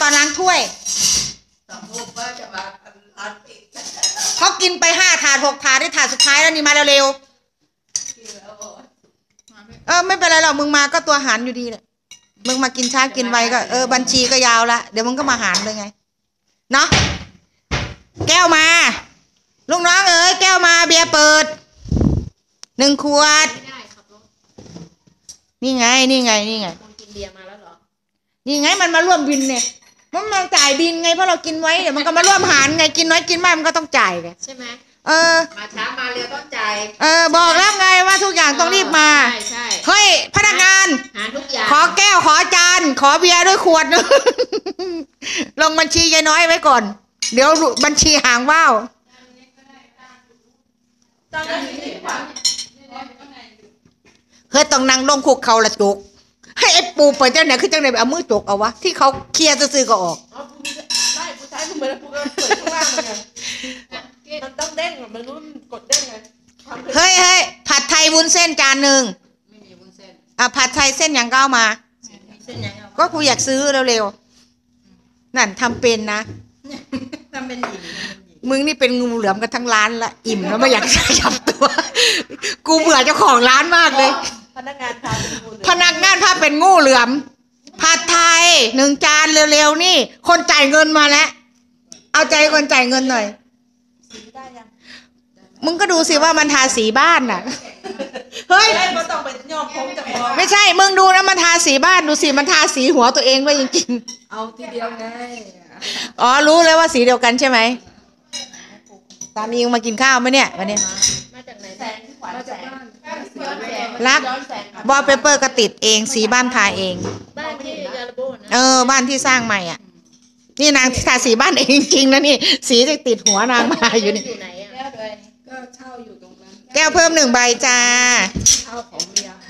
ตอนล้างถ้วยสองทุ่มก็จะมาร้านปิดเขากินไปห้าถาดหกถาดได้ถาดสุดท้ายแล้วนี่มาเร็วกินแล้วโอ้ยๆเออไม่เป็นไรหรอกมึงมาก็ตัวหารอยู่ดีแหละมึงมากินช้ากินไวก็เออบัญชีก็ยาวละเดี๋ยวมึงก็มาหารเลยไงเนาะแก้วมาลูกน้องเอ๋ยแก้วมาเบียร์เปิดหนึ่งขวด ไม่ได้ขับรถนี่ไง นี่ไง นี่ไง คนกินเบียร์มาแล้ว เหรอนี่ไงมันมาร่วมบินเนี่ย มันมาจ่ายบินไงเพราะเรากินไว้เดี๋ยวมันก็มาร่วมหารไงกินน้อยกินมากมันก็ต้องจ่ายไงใช่ไหมเออ มาช้ามาเร็วต้องจ่ายเออ บอกแล้วไงว่าทุกอย่างต้องรีบมาใช่ใช่เฮ้ยพนักงานหาทุกอย่างขอแก้วขอจานขอเบียร์ด้วยขวดนึงลงบัญชียายน้อยไว้ก่อน เดี๋ยวบัญชีหางว่าวต้องได้ยินเสียงว่าเฮ้ยต้องนั่งลงคุกเขาละจุก ปูเปิดเจ้าไหนคือจังไหนเอามือจุกเอาวะที่เขาเคลียร์ซื้อก็ออกอ๋อผู้ได้ผู้ชายเหมือนผู้ก็เปิดข้างล่างเหมือนกันมันต้องเด้งมันรู้มันกดเด้งไงเป็นเฮ้ยเฮ้ยผัดไทยวุ้นเส้นจานหนึ่งไม่มีวุ้นเส้นอะผัดไทยเส้นยังก็เอามาเส้นยังไงก็กูอยากซื้อเร็วๆนั่นทำเป็นนะทำเป็นหญิงมึงนี่เป็นงูเหลือมกันทั้งร้านละอิ่มแล้วไม่อยากขยับตัว กูเบื่อเจ้าของร้านมากเลย พนักงานพาเป็นคน พนักงานภาพเป็นงูเหลือมผัดไทยหนึ่งจานเร็วๆนี่ คนจ่ายเงินมาแล้ว เอาใจคนจ่ายเงินหน่อยสีได้ยังมึงก็ดูสิว่ามันทาสีบ้านน่ะ เฮ้ยได้ก็ต้องไปย่อผมจากคอไม่ใช่ มึงดูนะมันทาสีบ้านดูสิมันทาสีหัวตัวเองไว้จริงเอาทีเดียวไงๆอ๋อรู้เลยว่าสีเดียวกันใช่ไหมตามอิงมากินข้าวไหมเนี่ยวันนี้มาจากไหนแสงขวัญแสงรักย้อนแสงครับ วอลเปเปอร์ก็ติดเองสีบ้านทาเอง บ้านที่ยาลาโบนะเออ บ้านที่สร้างใหม่อะ นี่นางทาสีบ้านเองจริงๆนะนี่ สีจะติดหัวนางมาอยู่นี่ อยู่ไหนอะแล้วด้วยก็เช่าอยู่ตรงนั้นแก้วเพิ่มหนึ่งใบจ้า เช่าของเมียเขา